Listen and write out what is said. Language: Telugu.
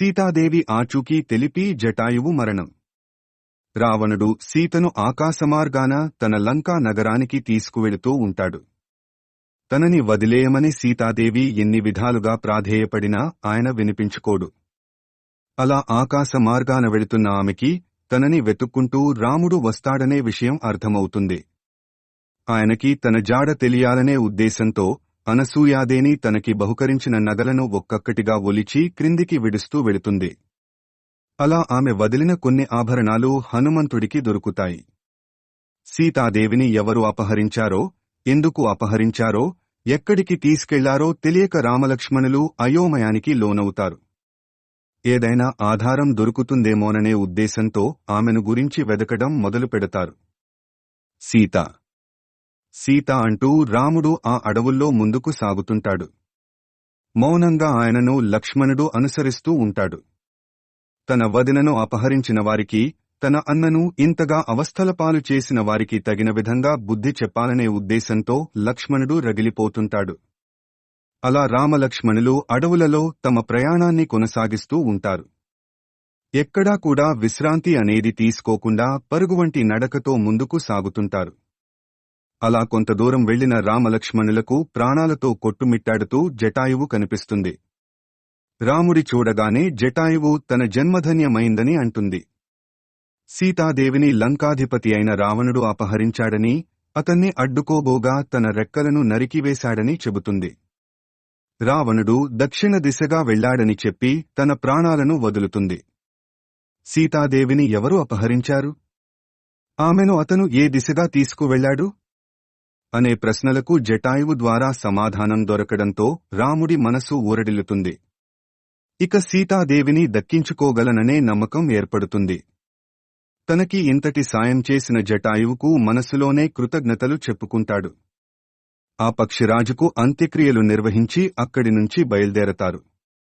సీతాదేవి ఆచూకీ తెలిపి జటాయువు మరణం. రావణుడు సీతను ఆకాశమార్గాన తన లంకా నగరానికి తీసుకువెళుతూ ఉంటాడు. తనని వదిలేయమని సీతాదేవి ఎన్ని విధాలుగా ప్రాధేయపడినా ఆయన వినిపించుకోడు. అలా ఆకాశ మార్గాన వెళుతున్న ఆమెకి తనని వెతుక్కుంటూ రాముడు వస్తాడనే విషయం అర్థమవుతుంది. ఆయనకి తన జాడ తెలియాలనే ఉద్దేశంతో అనసూయాదేని తనకి బహుకరించిన నగలను ఒక్కొక్కటిగా ఒలిచి క్రిందికి విడుస్తూ వెళుతుంది. అలా ఆమె వదిలిన కొన్ని ఆభరణాలు హనుమంతుడికి దొరుకుతాయి. సీతాదేవిని ఎవరు అపహరించారో ఎందుకు అపహరించారో ఎక్కడికి తీసుకెళ్ళారో తెలియక రామలక్ష్మణులు అయోమయానికి లోనవుతారు. ఏదైనా ఆధారం దొరుకుతుందేమోననే ఉద్దేశంతో ఆమెను గురించి వెదకడం మొదలు పెడతారు సీత సీత అంటూ రాముడు ఆ అడవుల్లో ముందుకు సాగుతుంటాడు. మౌనంగా ఆయనను లక్ష్మణుడు అనుసరిస్తూ ఉంటాడు. తన వదినను అపహరించిన వారికి తన అన్నను ఇంతగా అవస్థలపాలు చేసిన వారికి తగిన విధంగా బుద్ధి చెప్పాలనే ఉద్దేశంతో లక్ష్మణుడు రగిలిపోతుంటాడు. అలా రామలక్ష్మణులు అడవులలో తమ ప్రయాణాన్ని కొనసాగిస్తూ ఉంటారు. ఎక్కడా కూడా విశ్రాంతి అనేది తీసుకోకుండా పరుగువంటి నడకతో ముందుకు సాగుతుంటారు. అలా కొంత దూరం వెళ్ళిన రామలక్ష్మణులకు ప్రాణాలతో కొట్టుమిట్టాడుతూ జటాయువు కనిపిస్తుంది. రాముడి చూడగానే జటాయువు తన జన్మధన్యమైందని అంటుంది. సీతాదేవిని లంకాధిపతి అయిన రావణుడు అపహరించాడని అతన్ని అడ్డుకోబోగా తన రెక్కలను నరికివేశాడని చెబుతుంది. రావణుడు దక్షిణ దిశగా వెళ్ళాడని చెప్పి తన ప్రాణాలను వదులుతుంది. సీతాదేవిని ఎవరు అపహరించారు? ఆమెను అతను ఏ దిశగా తీసుకువెళ్ళాడు అనే ప్రశ్నలకు జటాయువు ద్వారా సమాధానం దొరకడంతో రాముడి మనసు ఊరడిల్లుతుంది. ఇక సీతాదేవిని దక్కించుకోగలననే నమ్మకం ఏర్పడుతుంది. తనకి ఇంతటి సాయం చేసిన జటాయువుకు మనసులోనే కృతజ్ఞతలు చెప్పుకుంటాడు. ఆ పక్షిరాజుకు అంత్యక్రియలు నిర్వహించి అక్కడి నుంచి బయల్దేరతారు.